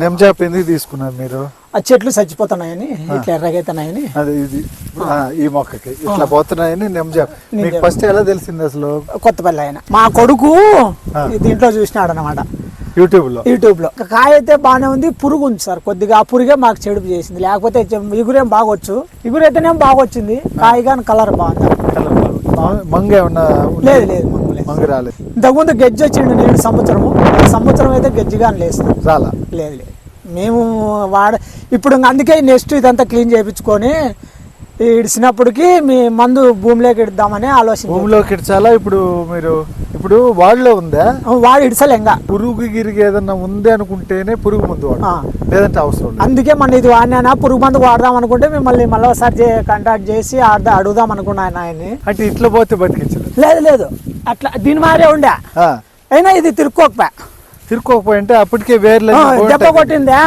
నెమ్జాప్ ఎందుకు తీసుకున్నారు మీరు? ఆ చెట్లు చచ్చిపోతున్నాయని ఇట్లా ఎర్రగైతున్నాయని అదే ఇది. ఆ, ఈ మొక్కకి ఇట్లా పోతున్నాయని నెమ్జాప్ మీకు ఫస్ట్ ఎలా తెలిసింది అసలు? కొత్తపల్లి ఆయన. మా కొడుకు దీంట్లో చూసినాడు అనమాట యూట్యూబ్లో యూట్యూబ్లో కాయ అయితే బాగానే ఉంది పురుగు ఉంది సార్. కొద్దిగా ఆ పురుగే మాకు చెడుపు చేసింది. లేకపోతే చె- ఇగురేం బాగొచ్చు. ఇగురైతేనేం బాగొచ్చింది. కాయ కానీ కలర్ బాగుంది. కలర్ బాగుంది. మ- మంగ ఏమన్నా ఉందా? లేదు లేదు. మంగ రాలేదు. ఇంతకుముందు గెజ్జి వచ్చిండు నేను సంవత్సరము. సంవత్సరం అయితే గెజ్జి కానీ లేదు సార్ చాలా లేదు లేదు. మేము వాడ ఇప్పుడు అందుకే నెక్స్ట్ ఇదంతా క్లీన్ చేయించుకొని ఇడిసినప్పటికి మీ మందు భూమిలోకి ఇద్దామని ఆలోచన భూమిలోకి చాలా ఇప్పుడు మీరు ఇప్పుడు వాళ్ళలో ఉందా? వాడు ఇడిసలేంగా పురుగు గిరిగి ఏదన్నా ఉంది అనుకుంటేనే పురుగు మందు. లేదంటే అవసరం అందుకే మన ఇది వాడినా పురుగు మందు వాడదాం అనుకుంటే మిమ్మల్ని మళ్ళీ ఒకసారి కాంటాక్ట్ చేసి అడుగుదాం అనుకున్నాను ఆయన్ని. అంటే ఇట్లా పోతే బతికించదు లేదు లేదు. అట్లా దీని మారే ఉండే. అయినా ఇది తిరుక్కోకపోయా. తిరుక్కోకపోయింటే అప్పటికే వేర్లు దెబ్బ కొట్టిందా?